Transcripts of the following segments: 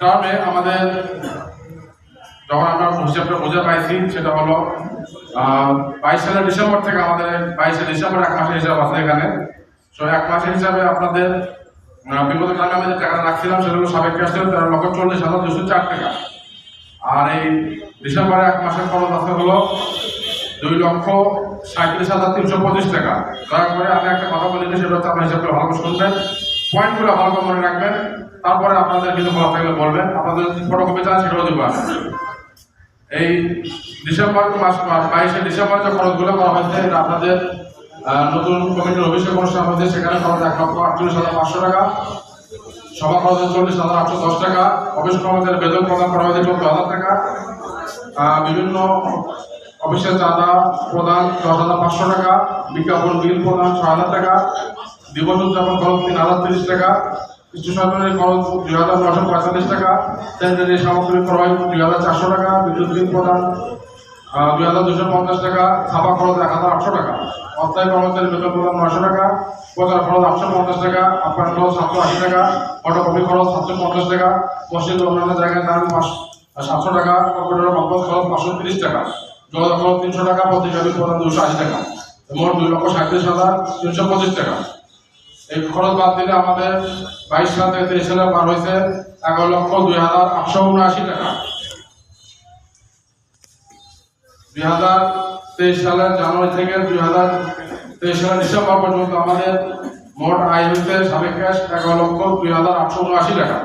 টার্মে আমাদের যখন আমরা হিসাবটা বুঝে পাইছি, সেটা হলো বাইশ সালের ডিসেম্বর থেকে আমাদের বাইশে ডিসেম্বর এক মাসের হিসাব আছে এখানে। তো এক মাসের হিসাবে আপনাদের বিগত কালে আমি যে রাখছিলাম, সেটা হলো সাবেক ক্যাশ তেরো লক্ষ চল্লিশ হাজার দুশো চার টাকা। আর এই ডিসেম্বরে এক মাসের খরচ আছে হলো দুই লক্ষ সাঁত্রিশ হাজার তিনশো পঁচিশ টাকা। দয়া করে আমি একটা কথা বলি সেটা হচ্ছে আপনার হিসাবটা ভালো শুনবেন। পয়েন্টগুলো ভালো মনে রাখবেন। তারপরে আপনাদের কিছু বলা থাকলে বলবেন। আপনাদের ফটোকপি চান, সেটাও দিব এই ডিসেম্বর মাস বাইশে ডিসেম্বর যে খরচগুলো করা হয়েছে, এটা আপনাদের নতুন কমিটির অভিষেক অনুষ্ঠান হয়েছে সেখানে খরচ এক লক্ষ আটচল্লিশ হাজার পাঁচশো টাকা। সভা খরচ চল্লিশ হাজার আটশো দশ টাকা। অফিস কর্মচারীর বেতন প্রদান করা হয়েছে চোদ্দ হাজার টাকা। বিভিন্ন অফিসের চাঁদা প্রদান দশ হাজার পাঁচশো টাকা। বিজ্ঞাপন বিল প্রদান ছয় হাজার টাকা। দিবস উদযাপন খরচ তিন হাজার তিরিশ টাকা। কৃষি সরকারের খরচ দুই হাজার নশো পঁয়তাল্লিশ টাকা সেন্টারি সামগ্রী ক্রয় দুই হাজার চারশো টাকা, বিদ্যুৎ বিল প্রদান দুই হাজার দুশো পঞ্চাশ টাকা, ছাপা খরচ এক হাজার আটশো টাকা, অস্থায়ী কর্মচারী বেতন প্রদান নশো টাকা, প্রচার খরচ আটশো পঞ্চাশ টাকা, আপ্যায়ন খরচ সাতশো আশি টাকা, ফটোকপি খরচ সাতশো পঞ্চাশ টাকা, মসজিদ অন্যান্য জায়গায় দাম সাতশো টাকা, কম্পিউটার নম্বর খরচ পাঁচশো তিরিশ টাকা যোগাযোগ খরচ তিনশো টাকা পত্রিকা প্রদান দুশো আশি টাকা, মোট দুই লক্ষ সাঁত্রিশ হাজার তিনশো পঁচিশ টাকা। এই খরচ বাদ দিলে আমাদের বাইশ সাল থেকে তেইশ সালে পার হয়েছে এগারো লক্ষ দুই হাজার আটশো উনআশি টাকা। দুই হাজার তেইশ সালের জানুয়ারি থেকে দুই হাজার তেইশ সালের ডিসেম্বর পর্যন্ত আমাদের মোট আয় হয়েছে সাবেক ক্যাশ এগারো লক্ষ দুই হাজার আটশো উনআশি টাকা।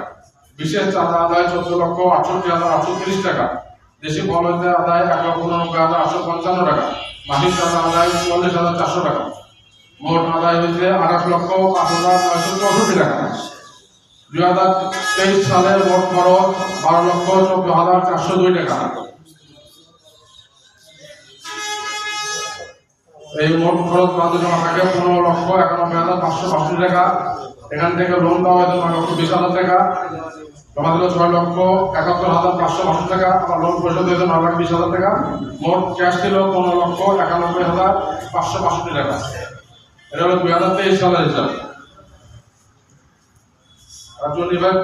বিশেষ চাঁদা আদায় চোদ্দ লক্ষ আটষট্টি হাজার আটশো তিরিশ টাকা। দেশি হইতে আদায় এক লক্ষ উননব্বই হাজার আটশো পঞ্চান্ন টাকা। মাসিক চাঁদা আদায় চল্লিশ হাজার চারশো টাকা। মোট আদায় হয়েছে আঠাশ লক্ষ পাঁচ হাজার নয়শো চৌষট্টি টাকা। দুই হাজার তেইশ সালে মোট খরচ বারো লক্ষ চোদ্দ হাজার চারশো দুই টাকা। এই মোট খরচ বাদ জমা থাকে পনেরো লক্ষ একানব্বই হাজার পাঁচশো বাষট্টি টাকা। এখান থেকে লোন দেওয়া হয়েছে নয় লক্ষ বিশ হাজার টাকা। জমা দিল ছয় লক্ষ একাত্তর হাজার পাঁচশো বাষট্টি টাকা। আর লোন পরিশোধ হয়েছে নয় লাখ বিশ হাজার টাকা। মোট ক্যাশ ছিল পনেরো লক্ষ একানব্বই হাজার পাঁচশো বাষট্টি টাকা। এটা হলো দুই হাজার তেইশ সালের হিসাব। কার্যনির্বাহী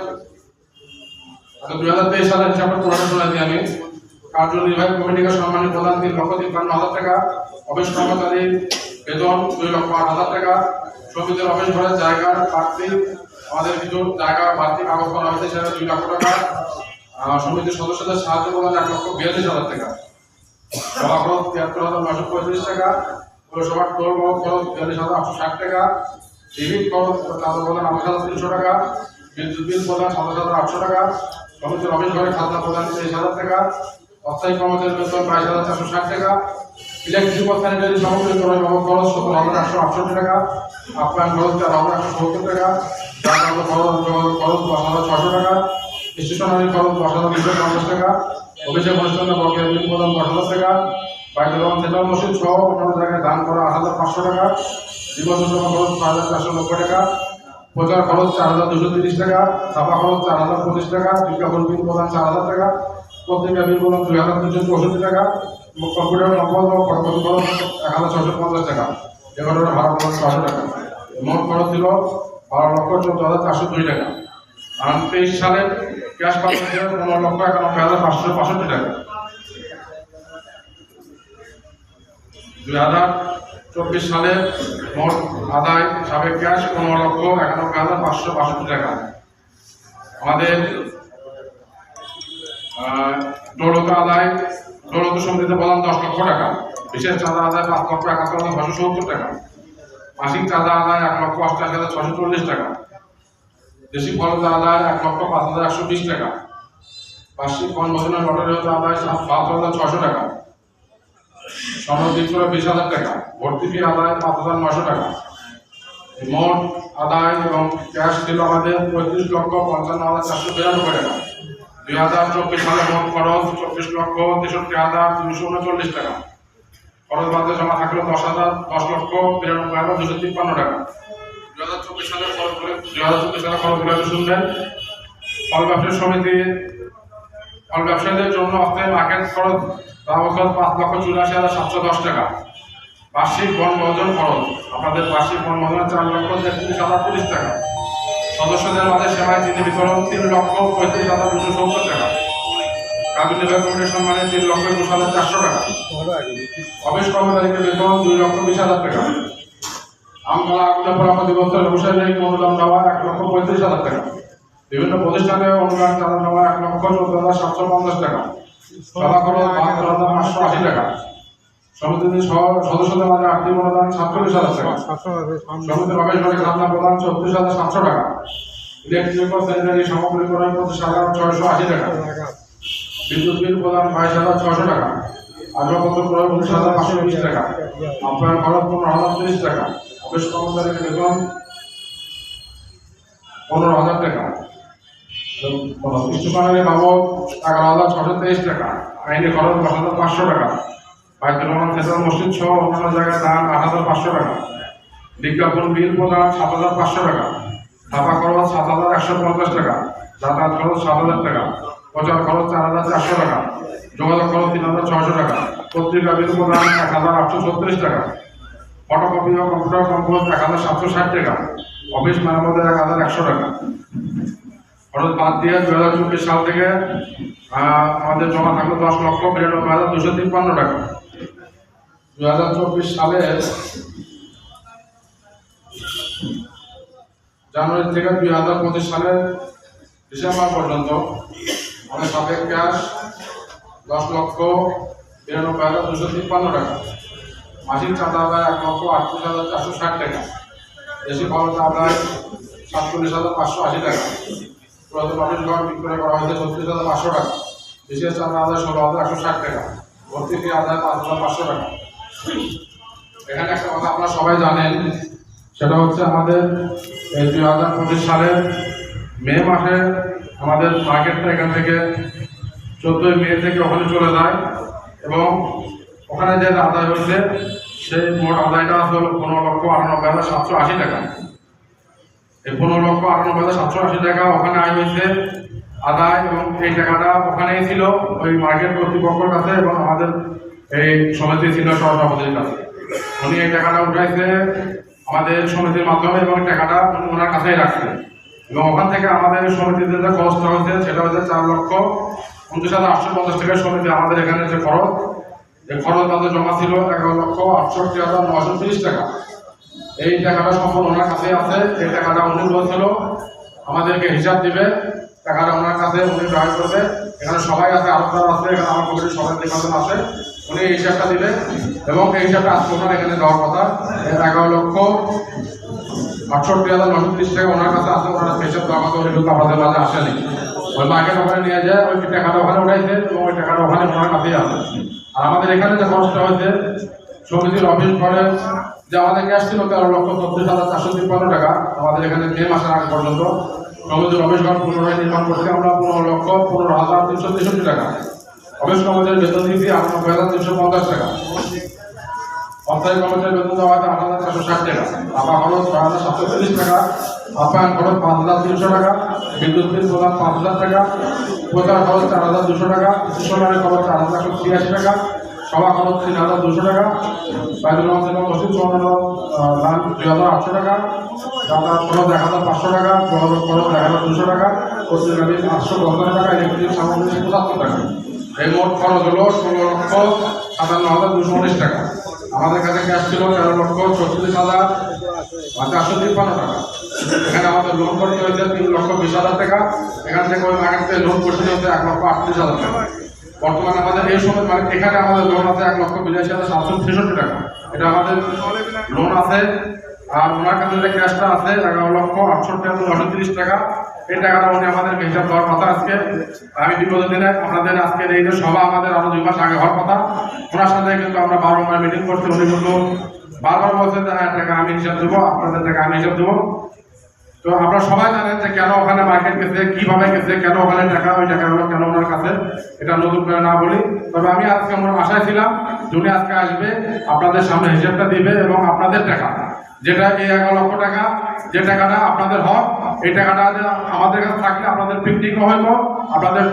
আচ্ছা দুই হাজার তেইশ সালের হিসাবটা পুরোটা শোনাচ্ছি আমি। কার্যনির্বাহী কমিটিকে সম্মানিত প্রদান তিন লক্ষ তিপ্পান্ন হাজার টাকা। অফিস কর্মচারী বেতন দুই লক্ষ আট হাজার টাকা। সমিতির অফিস ঘরের জায়গার বাড়তি, আমাদের কিছু জায়গা, বাড়তি কাগজ করা হয়েছে সেটা দুই লক্ষ টাকা। সমিতির সদস্যদের সাহায্য প্রদান এক লক্ষ বিয়াল্লিশ হাজার টাকা। সভা তিয়াত্তর হাজার নয়শো পঁয়ত্রিশ টাকা। পৌরসভার টোল খরচ বিয়াল্লিশ হাজার আটশো ষাট টাকা টিভির খরচ তাদের প্রদান আঠাশ হাজার তিনশো টাকা, বিদ্যুৎ বিল প্রদান সাতাশ হাজার আটশো টাকা, সমিতির অফিস ঘরে খাজনা প্রদান তেইশ হাজার টাকা, অস্থায়ী কর্মচারী বেতন বাইশ হাজার চারশো ষাট টাকা, ইলেকট্রিক স্যানিটারি সামগ্রী ক্রয় বাবদ খরচ সতেরো হাজার একশো আটষট্টি টাকা, আপ্যায়ন খরচ চার হাজার একশো সত্তর টাকা খরচ যোগাযোগ হাজার ছশো টাকা, স্টেশনারি খরচ দশ হাজার দুশো পঞ্চাশ টাকা অভিষেক অনুষ্ঠানে বকেয়া বিল প্রদান দশ হাজার টাকা অন্যান্য জায়গায় দান করা আট হাজার পাঁচশো টাকা উৎসব খরচ ছয় হাজার চারশো নব্বই টাকা, প্রচার খরচ চার হাজার দুশো তিরিশ টাকা ছাপা খরচ চার হাজার পঁচিশ টাকা বিজ্ঞাপন বিল প্রদান চার হাজার টাকা, পত্রিকা বিল প্রদান দুই হাজার দুশো চৌষট্টি টাকা, কম্পিউটার নম্বর ও ফটোকপি খরচ এক হাজার ছশো পঞ্চাশ টাকা। এগারোটা ভাড়া খরচ ছশো টাকা। মোট খরচ ছিল বারো লক্ষ চোদ্দ হাজার চারশো দুই টাকা। আর তেইশ সালে ক্যাশ পাচ্ছে পনেরো লক্ষ একানব্বই হাজার পাঁচশো বাষট্টি টাকা। দুই হাজার চব্বিশ সালে মোট আদায় সাবেক ক্যাশ পনেরো লক্ষ একানব্বই হাজার পাঁচশো বাষট্টি টাকা। আমাদের দৌলত আদায়, দৌলত সমিতিতে প্রদান দশ লক্ষ টাকা, বিশেষ চাঁদা আদায় পাঁচ লক্ষ একাত্তর হাজার ছশো সত্তর টাকা। মাসিক চাঁদা আদায় এক লক্ষ অষ্টাশি হাজার ছশো চল্লিশ টাকা। দেশি খরচ আদায় এক লক্ষ পাঁচ হাজার একশো বিশ টাকা। বার্ষিক বনভোজনের লটারি আদায় বাহাত্তর হাজার ছশো টাকা। সনদ করে বিশ হাজার টাকা, ভর্তি ফি আদায় পাঁচ হাজার নশো টাকা। মোট আদায় এবং ক্যাশ ছিল আমাদের পঁয়ত্রিশ লক্ষ পঞ্চান্ন হাজার চারশো বিরানব্বই টাকা। দুই হাজার চব্বিশ সালে মোট খরচ চব্বিশ লক্ষ তেষট্টি হাজার দুশো উনচল্লিশ টাকা। খরচ বাদে জমা থাকল দশ হাজার, দশ লক্ষ বিরানব্বই হাজার দুশো তিপ্পান্ন টাকা। দুই হাজার চব্বিশ সালের খরচগুলো, দুই হাজার চব্বিশ সালের খরচগুলো একটু শুনবেন। ফল ব্যবসায়ী সমিতি, ফল ব্যবসায়ীদের জন্য অস্থায়ী মার্কেট খরচ খরচ পাঁচ লক্ষ চুরাশি হাজার সাতশো দশ টাকা। বার্ষিক বনভোজন খরচ আপনাদের বার্ষিক বনভোজনের চার লক্ষ তেত্রিশ হাজার তিরিশ টাকা। সদস্যদের মাঝে সেবায় চিনি বিতরণ তিন লক্ষ পঁয়ত্রিশ হাজার দুশো সত্তর টাকা। কাজী কমিটির সম্মানে তিন লক্ষ একুশ হাজার চারশো টাকা। অফিস কর্মচারীকে বেতন দুই লক্ষ বিশ হাজার টাকা। আমতলা আগুনাপুর দিবসের ব্যবসায়ী অনুদান দেওয়া এক লক্ষ পঁয়ত্রিশ হাজার টাকা। বিভিন্ন প্রতিষ্ঠানে অনুদান চাঁদা দেওয়া এক লক্ষ চোদ্দ হাজার সাতশো পঞ্চাশ টাকা। পাঁচশো আশি টাকা সমিতির সহ- সদস্যদের মাঝে আর্থিক অনুদান সাতচল্লিশ হাজার টাকা। অফিস ঘরে খাজনা প্রদান চব্বিশ হাজার সাতশো টাকা। ইলেকট্রিক ও স্যানিটারি সামগ্রী আশি টাকা। বিদ্যুৎ বিল প্রদান বাইশ হাজার ছয়শো টাকা। আসবাবপত্র ক্রয় উনিশ হাজার পাঁচশো বিশ টাকা। আপ্যায়ন খরচ পনেরো হাজার তিরিশ টাকা। অফিস কর্মচারীর পনেরো হাজার টাকা। স্টেশনারি বাবদ এগারো হাজার ছশো তেইশ টাকা। আইনি খরচ দশ হাজার পাঁচশো টাকা। বাইতুল রহমান সেন্ট্রাল মসজিদ সহ অন্যান্য জায়গায় দান আট হাজার পাঁচশো টাকা। বিজ্ঞাপন বিল প্রদান সাত হাজার পাঁচশো টাকা। ছাপা খরচ সাত হাজার একশো পঞ্চাশ টাকা। যাতায়াত খরচ সাত হাজার টাকা। প্রচার খরচ চার হাজার চারশো টাকা। যোগাযোগ খরচ তিন হাজার ছয়শো টাকা। পত্রিকা বিল প্রদান এক হাজার আটশো ছত্রিশ টাকা। ফটোকপি ও কম্পিউটার কম্পোজ এক হাজার সাতশো ষাট টাকা। অফিস মেরামতের এক হাজার একশো টাকা। খরচ বাদ দিয়ে দু হাজার চব্বিশ সাল থেকে আমাদের জমা থাকল দশ লক্ষ বিরানব্বই হাজার দুশো তিপ্পান্ন টাকা। দু হাজার চব্বিশ সালে জানুয়ারি থেকে দুই হাজার পঁচিশ সালের ডিসেম্বর পর্যন্ত আমাদের সাবেক ক্যাশ দশ লক্ষ বিরানব্বই হাজার দুশো তিপ্পান্ন টাকা। মাসিক চাঁদা আদায় এক লক্ষ আটত্রিশ হাজার চারশো ষাট টাকা। দেশি খরচ আদায় সাতচল্লিশ হাজার পাঁচশো আশি টাকা। পুরাতন অফিস ঘর বিক্রয় করা হয়েছে, ছত্রিশ হাজার পাঁচশো টাকা। বিশেষ চাঁদা আদায় ষোলো হাজার একশো ষাট টাকা। ভর্তি ফি আদায় পাঁচ হাজার পাঁচশো টাকা। এখানে একটা কথা আপনারা সবাই জানেন, সেটা হচ্ছে আমাদের এই দুই হাজার পঁচিশ সালের মে মাসে আমাদের মার্কেটটা এখান থেকে চোদ্দোই মে থেকে ওখানে চলে যায় এবং ওখানে যে আদায় হয়েছে, সেই মোট আদায়টা হলো পনেরো লক্ষ আটানব্বই হাজার সাতশো আশি টাকা। পনেরো লক্ষ আটানব্বই হাজার সাতশো আশি টাকা ওখানে আয় হয়েছে আদায় এবং এই টাকাটা ওখানেই ছিল, ওই মার্কেট কর্তৃপক্ষের কাছে এবং আমাদের এই সমিতি ছিল সহসভাপতির কাছে। উনি এই টাকাটা উঠাইছে আমাদের সমিতির মাধ্যমে এবং টাকাটা উনি ওনার কাছেই রাখছে এবং ওখান থেকে আমাদের সমিতিতে যে খরচটা হয়েছে, সেটা হচ্ছে চার লক্ষ উনত্রিশ হাজার আটশো পঞ্চাশ টাকার সমিতি আমাদের এখানে যে খরচ, এই খরচ তাদের জমা ছিল এগারো লক্ষ আটষট্টি হাজার নশো তিরিশ টাকা। এই টাকাটা সম্পূর্ণ ওনার কাছে আছে, এই টাকাটা উনি বলছিল, আমাদেরকে হিসাব দিবে, টাকাটা ওনার কাছে উনি গ্রহণ করবে। এখানে সবাই আছে আলোচনা আছে, এখানে আমার কমিটির সবাই নির্বাচন আছে। উনি এই হিসাবটা দিবে এবং এই হিসাবটা আজকে ওনার এখানে দেওয়ার কথা। এগারো লক্ষ আটষট্টি হাজার নশো তিরিশ টাকা ওনার কাছে আছে, ওনার হিসাব দেওয়ার কথা কিন্তু আমাদের মাঝে আসেনি ওই মার্কেট ওখানে নিয়ে যায়, ওই টাকাটা ওখানে উঠাইছে এবং ওই টাকাটা ওখানে ওনার কাছেই আছে। আর আমাদের এখানে যে খরচটা হয়েছে সমিতির অফিস ঘরে যে আমাদের ক্যাশ ছিল তেরো লক্ষ চব্বিশ হাজার চারশো তিপ্পান্ন টাকা। আমাদের এখানে মে মাসের আগে পর্যন্ত সমিতির অফিস ঘর পুনরায় নির্মাণ করতে আমরা পনেরো লক্ষ পনেরো হাজার তিনশো তেষট্টি টাকা। অফিস কর্মচারীর বেতন দিয়েছি আটানব্বই হাজার তিনশো পঞ্চাশ টাকা। অস্থায়ী কর্মচারী বেতন দেওয়া হয়েছে আট হাজার চারশো ষাট টাকা। আপা খরচ ছয় হাজার সাতশো তিরিশ টাকা। আপ্যায়ন খরচ পাঁচ হাজার তিনশো টাকা। বিদ্যুৎ বিল প্রদান পাঁচ হাজার টাকা। প্রচার খরচ চার হাজার দুশো টাকা। স্টেশনারি খরচ চার হাজার একশো ছিয়াশি টাকা। সভা খরচ তিন হাজার দুশো টাকা বাইদুল রহমান মসজিদ চৌহান্ন দান দুই হাজার আটশো টাকা যাতায়াত খরচ এক হাজার পাঁচশো টাকা যোগাযোগ খরচ এক হাজার দুশো টাকা পত্রিকা বিল আটশো পঞ্চান্ন টাকা, ইলেকট্রিক সামগ্রী পঁচাত্তর টাকা। এই মোট খরচ হলো ষোলো লক্ষ সাতান্ন হাজার দুশো উনিশ টাকা। আমাদের কাছে ক্যাশ ছিল তেরো লক্ষ ছত্রিশ হাজার চারশো তিপ্পান্ন টাকা। এখানে আমাদের লোন করতে হয়েছে তিন লক্ষ বিশ হাজার টাকা। এখান থেকে ওই মার্কেট লোন করতে হচ্ছে এক লক্ষ আটত্রিশ হাজার টাকা। বর্তমানে আমাদের এই সময় মানে এখানে আমাদের লোন আছে এক লক্ষ বিরাশি হাজার সাতশো ছেষট্টি টাকা। এটা আমাদের লোন আছে, আর ওনার কাছে যে ক্যাশটা আছে এগারো লক্ষ আটষট্টি হাজার নশো তিরিশ টাকা। এই টাকাটা উনি আমাদের হিসাব দেওয়ার কথা আজকে। আমি বিগত দিনে আপনাদের আজকের এই যে সভা আমাদের আরও দুই মাস আগে হওয়ার কথা। ওনার সাথে কিন্তু আমরা বারবার মিটিং করছি। উনি কিন্তু বারবার বলছেন যে হ্যাঁ টাকা আমি হিসাব দেবো, আপনাদের টাকা আমি হিসাব দেবো। তো আপনারা সবাই জানেন যে কেন ওখানে মার্কেট গেছে, কীভাবে গেছে, কেন ওখানে টাকা, ওই টাকাগুলো কেন ওনার কাছে, এটা নতুন করে না বলি। তবে আমি আজকে আমার আশায় ছিলাম যে উনি আজকে আসবে, আপনাদের সামনে হিসাবটা দিবে এবং আপনাদের টাকা, যেটা এই এগারো লক্ষ টাকা, যে টাকাটা আপনাদের হক, এই টাকাটা আমাদের কাছে থাকলে আপনাদের পিকনিকও হয়তো আপনাদের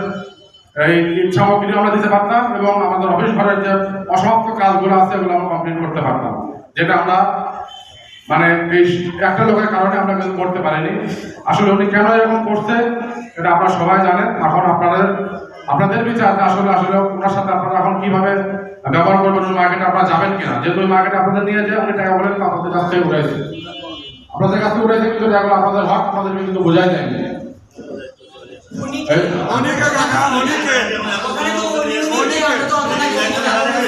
এই সামগ্রী আমরা দিতে পারতাম এবং আমাদের অফিস ঘরের যে অসমাপ্ত কাজগুলো আছে ওগুলো আমরা কমপ্লিট করতে পারতাম, যেটা আমরা মানে এই একটা লোকের কারণে আমরা কিন্তু করতে পারিনি। আসলে উনি কেন এরকম করছে এটা আপনারা সবাই জানেন। এখন আপনাদের আপনাদের বিচার আসলে আসলে ওনার সাথে আপনারা এখন কীভাবে ব্যবহার করবেন ওই মার্কেটে আপনারা যাবেন কিনা? যেহেতু ওই মার্কেটে আপনাদের নিয়ে যায় উনি টাকা বলেন আপনাদের কাছ থেকে উঠাইছে আপনাদের কাছ থেকে উঠাইছে কিন্তু টাকাগুলো আপনাদের হক আপনাদেরকে কিন্তু বোঝাই দেয়নি এই- অনেকে কাকা অনেকে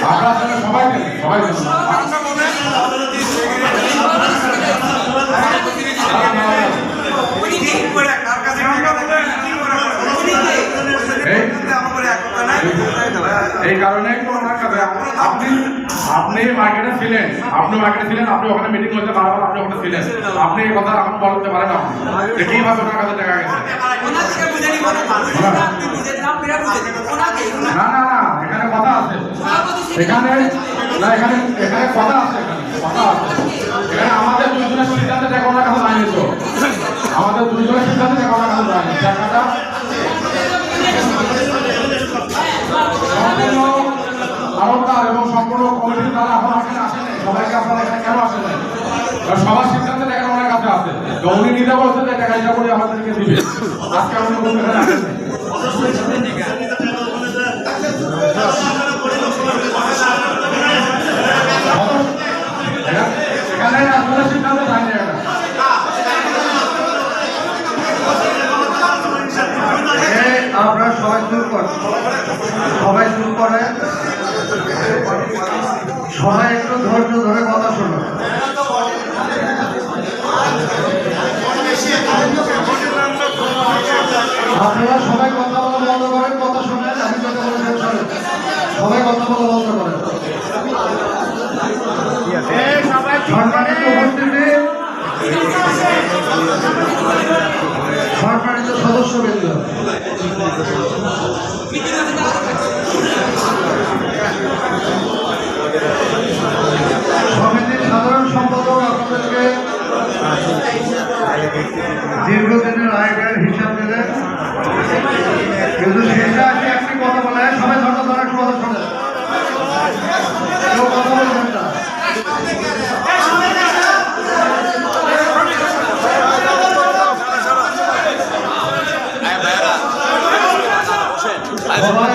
আপনারা আসলে সবাইকে সবাইকে আমরা বলেন ঠিক করে কার কাছে টাকা দেবেন ঠিক করে এই আমার এক কথা নাই এই কারণে আপনি আপনি মার্কেটে ছিলেন, আপনি মার্কেটে ছিলেন, আপনি ওখানে মিটিং হচ্ছে বারবার আপনি ওখানে ছিলেন। আপনি এই কথা এখন বলতে পারেন আপনি। কীভাবে ওনার কাছে দেখা গেছে? না না না, এখানে কথা আছে। এখানে না, এখানে এখানে কথা আছে কথা আছে। এখানে আমাদের সবার সিদ্ধান্তে টাকা ওনার কাছে আছে। তো উনি নিজে বলছেন যে টাকা হিসাব করে আমাদেরকে দিবে। আজকে এখানে- এখানে সিদ্ধান্ত এই আপনারা সবাই শুরু করেন সবাই শুরু করে। সবাই একটু ধৈর্য ধরে কথা শোনো। আপনারা সবাই কথা বলা বন্ধ করেন, কথা শোনেন, আমি কথা বলে শোনেন সবাই কথা বলা বন্ধ করেন। সমিতির সাধারণ সম্পাদক আপনাদেরকে দীর্ঘদিনের আয়কার হিসাব দিলে কিন্তু সেটা আসে একটি কথা বলে, সবাই ধর্ম ধরে কথা শোনেন। কেউ কথা বলবেন না সবাই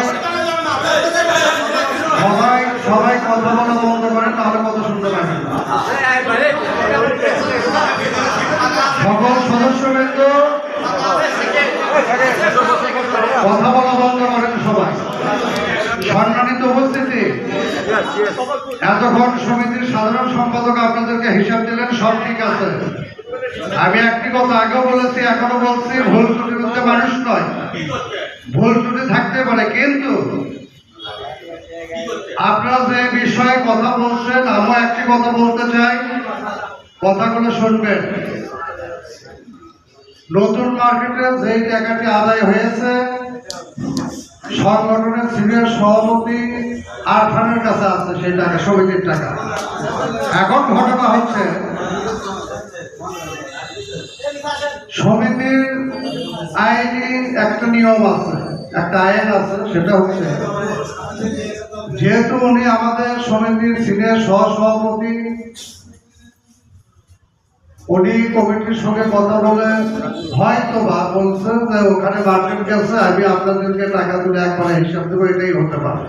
সবাই সবাই কথা বলা বন্ধ করেন তাহলে কথা শুনতে পাবেন না। সকল সদস্যবৃন্দ কথা বলা বন্ধ করেন সবাই। সম্মানিত উপস্থিতি। এতক্ষণ সমিতির সাধারণ সম্পাদক আপনাদেরকে হিসাব দিলেন, সব ঠিক আছে। আমি একটি কথা আগেও বলেছি, এখনও বলছি, ভুল ত্রুটি করতে মানুষ নয়। ভুল ত্রুটি থাকতে পারে, কিন্তু আপনারা যে বিষয়ে কথা বলছেন, আমিও একটি কথা বলতে চাই। কথাগুলো শুনবেন। নতুন মার্কেটে যেই টাকাটি আদায় হয়েছে, সংগঠনের সিনিয়র সভাপতি আরফানের কাছে আছে সেই টাকা, সমিতির টাকা। এখন ঘটনা হচ্ছে, সমিতির আইনি একটা নিয়ম আছে, একটা আইন আছে, সেটা হচ্ছে, যেহেতু উনি আমাদের সমিতির সিনিয়র সহসভাপতি উনি কমিটির সঙ্গে কথা বলে হয়তো বা বলছেন যে ওখানে মার্কেট গেছে, আমি আপনাদেরকে টাকা তুলে একবারে হিসাব দেবো, এটাই হতে পারে।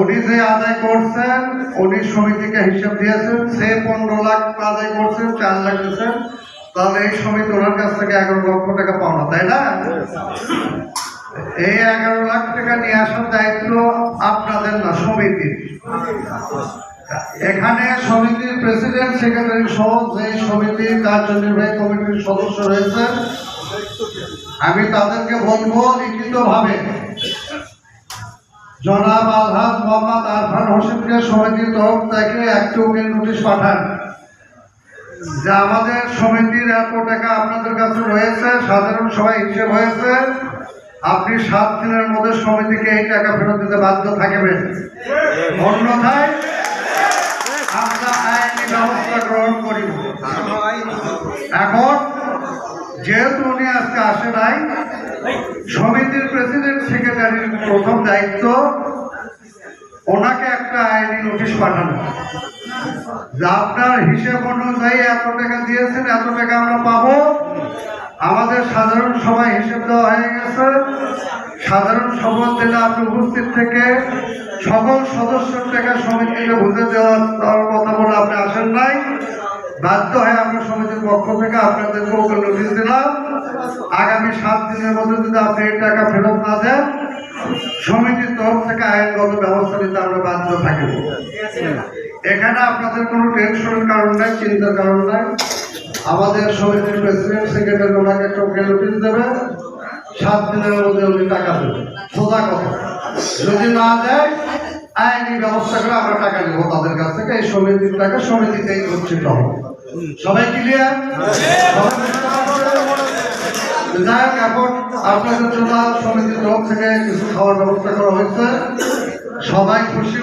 উনি যে আদায় করছেন, উনি সমিতিকে হিসাব দিয়েছেন, সে পনেরো লাখ আদায় করছেন, চার লাখ দিয়েছেন, তাহলে এই সমিতি ওনার কাছ থেকে এগারো লক্ষ টাকা পাওনা, তাই না? এই এগারো লাখ টাকা নিয়ে আসার দায়িত্ব আপনাদের না সমিতির? এখানে সমিতির প্রেসিডেন্ট সেক্রেটারি সহ যে সমিতির কার্যনির্বাহী কমিটির সদস্য রয়েছে আমি তাদেরকে বলব লিখিতভাবে। জনাব আলহাজ মোহাম্মদ আরফান হোসেনকে সমিতির তরফ থেকে একটি উকিল নোটিশ পাঠান যে আমাদের সমিতির এত টাকা আপনাদের কাছে রয়েছে সাধারণ সভায় হিসেব হয়েছে। আপনি সাত দিনের মধ্যে সমিতিকে এই টাকা ফেরত দিতে বাধ্য থাকবেন। অন্যথায় ব্যবস্থা গ্রহণ করিব। এখন যেহেতু উনি আজকে আসে নাই, সমিতির প্রেসিডেন্ট সেক্রেটারির প্রথম দায়িত্ব, ওনাকে একটা আইনি নোটিশ পাঠানো। আপনার হিসেব অনুযায়ী এত টাকা দিয়েছেন, এত টাকা আমরা পাবো। আমাদের সাধারণ সভায় হিসেব দেওয়া হয়ে গেছে। সাধারণ সভা দিলে আপনি উপস্থিত থেকে সকল সদস্যের টাকা সমিতিকে বুঝে দেওয়ার কথা বলে আপনি আসেন নাই। বাধ্য হয়ে আমরা সমিতির পক্ষ থেকে আপনাদের ওকে নোটিশ দিলাম আগামী সাত দিনের মধ্যে যদি আপনি এই টাকা ফেরত না দেন, সমিতির তরফ থেকে আইনগত ব্যবস্থা নিতে আমরা বাধ্য থাকব এখানে আপনাদের কোনো টেনশনের কারণ নাই, চিন্তার কারণ নাই। আমাদের সমিতির প্রেসিডেন্ট, সেক্রেটারি ওনাকে চোখে নোটিশ দেবে। সাত দিনের মধ্যে উনি টাকা দেবে সোজা কথা। যদি না দেয়, আইনি ব্যবস্থা করে আমরা টাকা নেব তাদের কাছ থেকে। এই সমিতির টাকা সমিতিতেই গচ্ছিত হবে। সবাই ক্লিয়ার যাই হোক এখন আপনাদের জন্য সমিতির তরফ থেকে কিছু খাওয়ার ব্যবস্থা করা হয়েছে। সবাই খুশি